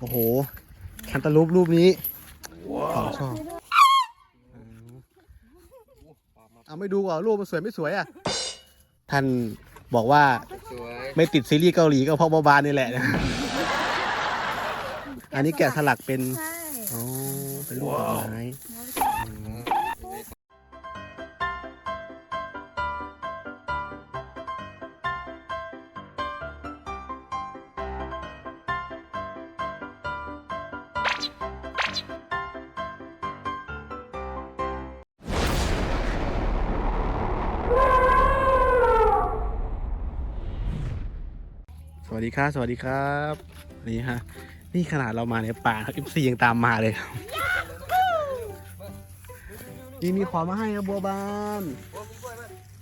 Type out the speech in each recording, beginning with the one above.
โอ้โหแคนตาลูปรูปนี้ผมชอบเอาไม่ดูก่อนรูปมันสวยไม่สวยอะ ท่านบอกว่าสวยไม่ติดซีรีส์เกาหลีก็เพราะบาบานนี่แหละอันนี้แกะสลักเป็นใช่อ๋อ เป็นรูปดอกไม้อืม วัสดีครับ สวัสดีครับนี่ฮะ นี่ขนาดเรามาในป่าครับ FC ยังตามมาเลยครับ นี่มีของมาให้ครับบัวบาน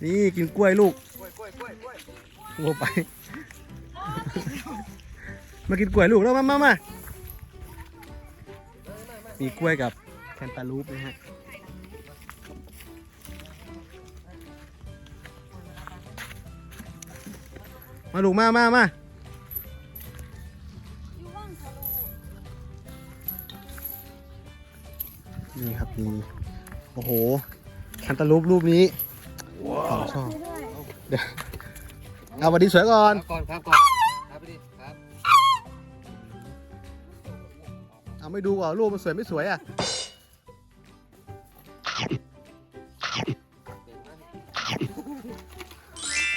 นี่กินกล้วยลูกกล้วยกล้วยกล้วยกล้วยบัวไป มากินกล้วยลูกแล้วมามามามีกล้วยกับแคนตาลูปนะฮะมาลูกมามามา หแคนตาลูปรูปนี้ผมชอบเดี๋ยวเอาวันดีสวยก่อนครับก่อนครับก่อนครับไปดิครับเอาไม่ดูก่อนรูปมันสวยไม่สวยอะ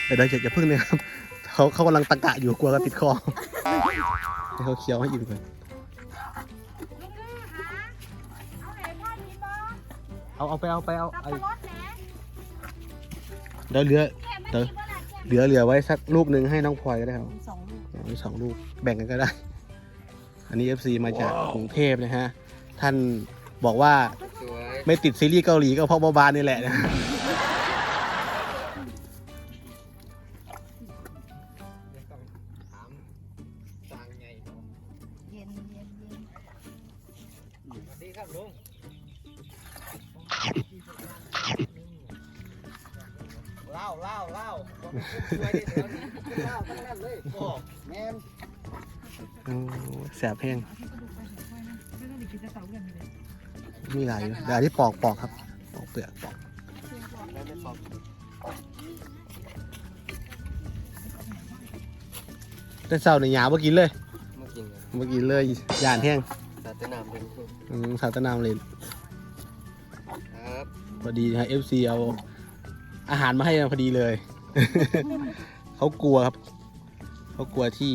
เดี๋ยวเดี๋ยวอย่าอย่าพึ่งนะครับเขาเขากำลังตะกะอยู่กลัวกันติดคอให้เขาเคี้ยวให้อิ่มก่อน เอาเอาไปเอาไปเอาไอเดี๋ยวเหลือเดี๋ยวเหลือเหลือไว้สักลูกหนึ่งให้น้องพลอยก็ได้ครับสองลูกเอาไว้สองลูกแบ่งกันก็ได้ อันนี้ FC มาจากกรุงเทพนะฮะ ท่านบอกว่าสวย ไม่ติดซีรีส์เกาหลีก็เพราะบาบานนี่แหละนะ ล่าเล่าเล่าสวยดิเดี๋ยวนี้เล่าทั้งนั้นเลยโอ้แมนโอ้แสบแห้งมีหลายอยู่เดี๋ยวอันนี้ปอกปอกครับปอกเปลือกปอกแล้วไม่บอกแต่เศร้าในหยาเมื่อกินเลยมากินกันเมื่อกินเลยย่านแห้งสาตนามเป็นอืมสาตนามเลยครับพอดีนะฮะ FC เอา อาหารมาให้พอดีเลย เขากลัวครับ เขากลัวที่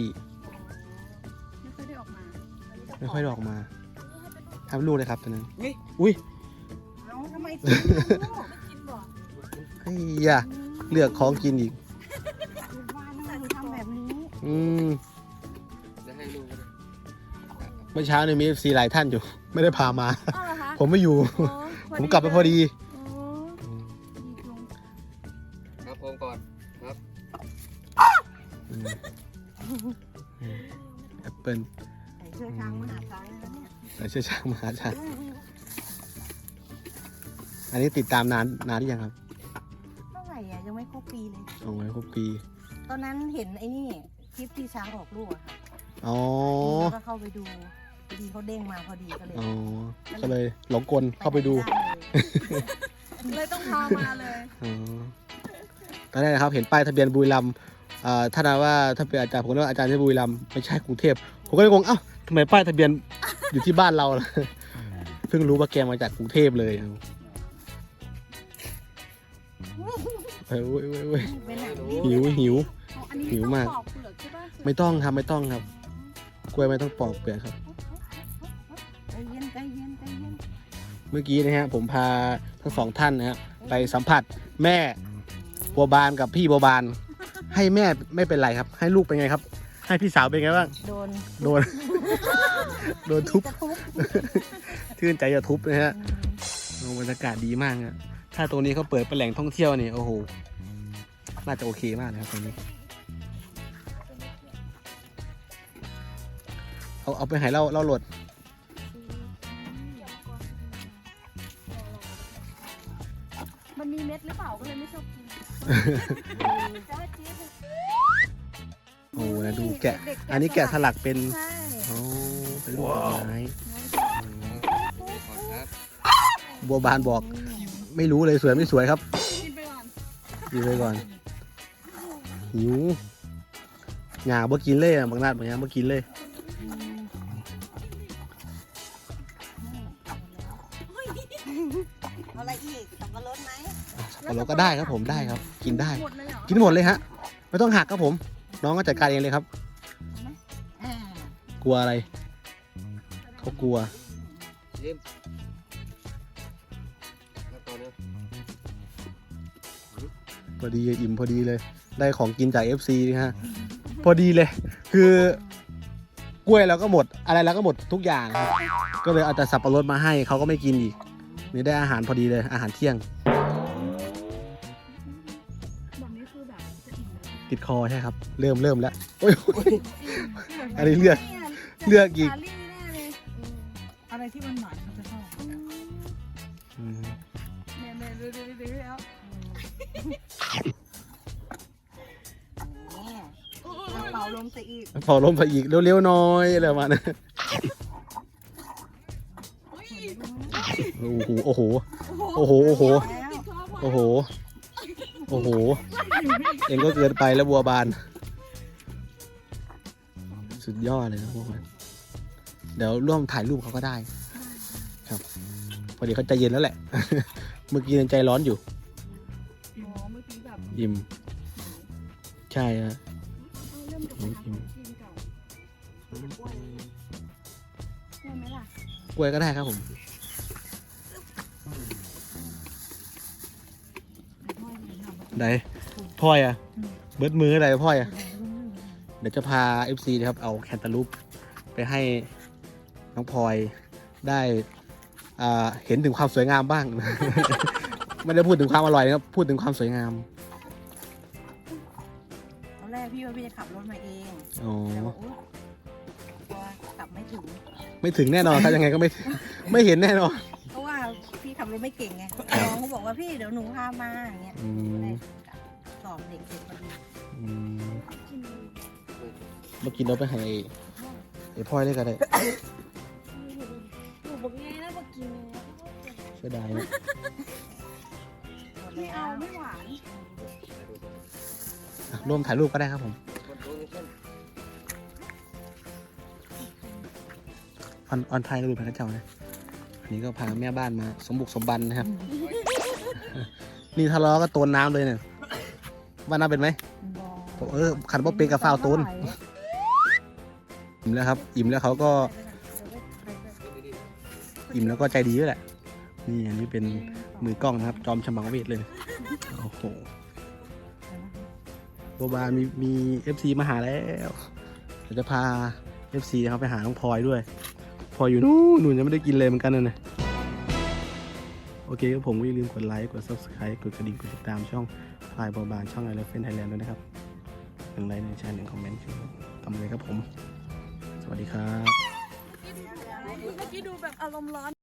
ไม่ค่อยได้ออกมาไม่ค่อยได้ออกมาทำลูกเลยครับตอนนั้นอุ้ยเอ้าทำไมกินลูกไม่กินบ่เฮ้ยอย่าเลือกของกินอีกลูกบ้านทำไมหนูทำแบบนี้อืมจะให้ลุงก็ได้เมื่อเช้าเนี่ยมี FC หลายท่านอยู่ ไม่ได้พามาอ้าวเหรอคะผมไม่อยู่โอ้ผมกลับไปพอดีโอ้ดี แอปเปิลใส่เสื้อช้างมหาช้างเลยนะเนี่ยใส่เสื้อช้างมาหาช้างอันนี้ติดตามนานนานหรือยังครับเท่าไหร่อะยังไม่ครบปีเลยโอ้ยครบปี ตอนนั้นเห็นไอ้นี่คลิปที่ช้างออกลูกอะค่ะอ๋อ แล้วก็เข้าไปดูพอดีเขาเด้งมาพอดีก็เลย อ๋อ ก็เลยหลงกลเข้าไปดูม่เลยต้องพามาเลย อ๋อตอนแรกนะครับ เห็นป้ายทะเบียนบุรีรัมย์ อ่าท่านว่าถ้าเป็นอาจารย์ผมก็ว่าอาจารย์ที่บุรีรัมย์ไม่ใช่กรุงเทพผมก็เลยงงเอ้าทำไมป้ายทะเบียนอยู่ที่บ้านเราล่ะเพิ่งรู้ว่าแกมาจากกรุงเทพเลยครับเฮ้ยเว้ยเว้ยเว้ยเป็นหนังหิวหิวอันนี้หิวมากต้องปอกเปลือกใช่ปะไม่ต้องครับไม่ต้องครับ กล้วยไม่ต้องปอกเปลือกครับใจเย็นใจเย็นใจเย็นเมื่อกี้นะฮะผมพาทั้งสองท่านนะฮะไปสัมผัสแม่บัวบานกับพี่บัวบาน ให้แม่ไม่เป็นไรครับ ให้ลูกเป็นไงครับ ให้พี่สาวเป็นไงบ้าง โดนโดน โดนทุบจะทุบชื่นใจจะทุบนะฮะโอ้บรรยากาศดีมากฮะถ้าตรงนี้เขาเปิดเป็นแหล่งท่องเที่ยวเนี่ยโอ้โห น่าจะโอเคมากนะครับตรงนี้ เอาเอาไปใหายเล่าเล่าโหลด มันมีเม็ดหรือเปล่าก็เลยไม่ชอบกินจะว่าจี๊ด โอ้โหนะดูแกะเด็ๆอันนี้แกะสลักเป็นใช่อ๋อเป็นลูกดอกไม้ขอครับบัวบานบอก ไม่รู้เลยสวยไม่สวยครับกินไปก่อนกินไปก่อนหิวหงาบ่กินเลยอะบางนัดบางอย่างบ่กินเลย สับปะรดก็ได้ครับผมได้ครับ กินได้ หมดเลยเหรอกินหมดเลยฮะไม่ต้องหักครับผม น้องก็จัดการเองเลยครับ อ่ากลัวอะไร เขากลัวยิ้มแล้วตัวเนี้ยพอดีอิ่มพอดีเลย ได้ของกินจาก FC นะฮะพอดีเลย คือกล้วยเราก็หมดอะไรเราก็หมดทุกอย่างครับก็เลยเอาแต่สับปะรดมาให้เขาก็ไม่กินอีกนี่ได้อาหารพอดีเลยอาหารเที่ยง ติดคอใช่ครับ เริ่มเริ่มแล้วโอ้ย อันนี้เลือกเลือกอีกสาลี่แน่เลยอะไรที่มันหวานเขาจะชอบอืมแม่แม่ดูดูดูดูแล้วนี่เป่าลมซะอีกพอล้มไปอีกเร็วๆหน้อยอะไรประมาณนั้นโอ้โหโอ้โหโอ้โหโอ้โห แล้วโอ้โห โอ้โห เองก็เกินไปแล้วบัวบาน สุดยอดเลยนะพวกมันเดี๋ยวร่วมถ่ายรูปเขาก็ได้ ครับ พอดีเขาใจเย็นแล้วแหละ เมื่อกี้ยังใจร้อนอยู่อ๋อเมื่อกี้แบบอิ่ม ใช่ฮะเอาเริ่มจากราคาของจีนเก่าใช่ไหมล่ะกล้วยก็ได้ครับผม ไหน พ่อยอะเบิดมืออะไรพ่อยอะเดี๋ยวจะพา FC นะครับเอาแคนตาลูปไปให้น้องพลอยได้อ่าเห็นถึงความสวยงามบ้าง ไม่ได้พูดถึงความอร่อยนะครับ พูดถึงความสวยงามตอนแรกพี่ว่าพี่จะขับรถมาเองอ๋อแต่ว่าอุ๊ยกลัวขับไม่ถึง ไม่ถึงแน่นอนครับยังไงก็ไม่ไม่เห็นแน่นอนเพราะว่าพี่ขับรถไม่เก่งไงน้องเขาบอกว่าพี่เดี๋ยวหนูพามาอย่างเงี้ยอืม ได้สอบเด็กเสร็จพอดีอืมเมื่อกี้เราไปให้ไอ้พ่อยเลยก็ได้หนูบอกไงนะบอกกินเสียดายนะหมดไม่แล้เอาวไม่หวานอะร่วมถ่ายรูปก็ได้ครับผมคนดูนี่เช่นออนออนไทยรูปพระเจ้านะอันนี้ก็พาแม่บ้านมา สมบุกสมบันนะครับ นี่ทะเลาะก็โตนน้ำเลยเนี่ย ว่าน้าเป็นไหมเออขันบ่เป็นกับฟ้าวโตนอิ่มแล้วครับ อิ่มแล้วเขาก็ อิ่มแล้วก็ใจดีด้วยแหละ นี่อันนี้เป็นมือกล้องนะครับ จอมฉมังเวทเลยโอ้โหโบบานมีมีเอฟซีมาหาแล้วเดี๋ยวจะพาเอฟซีนะครับไปหาน้องพลอยด้วยพลอยอยู่นู่นนูนยังไม่ได้กินเลยเหมือนกันนะเนี่ย โอเคครับผมก็อย่าลืมกดไลค์ กด subscribe กดกระดิ่ง กดติดตามช่องพลายบอบานช่องไอเลฟเฟนไทยแลนด์ด้วยนะครับหนึ่งไลค์หนึ่งแชร์หนึ่งคอมเมนต์กำเลยครับผม สวัสดีครับ เมื่อกี้ดูแบบอารมณ์ร้อน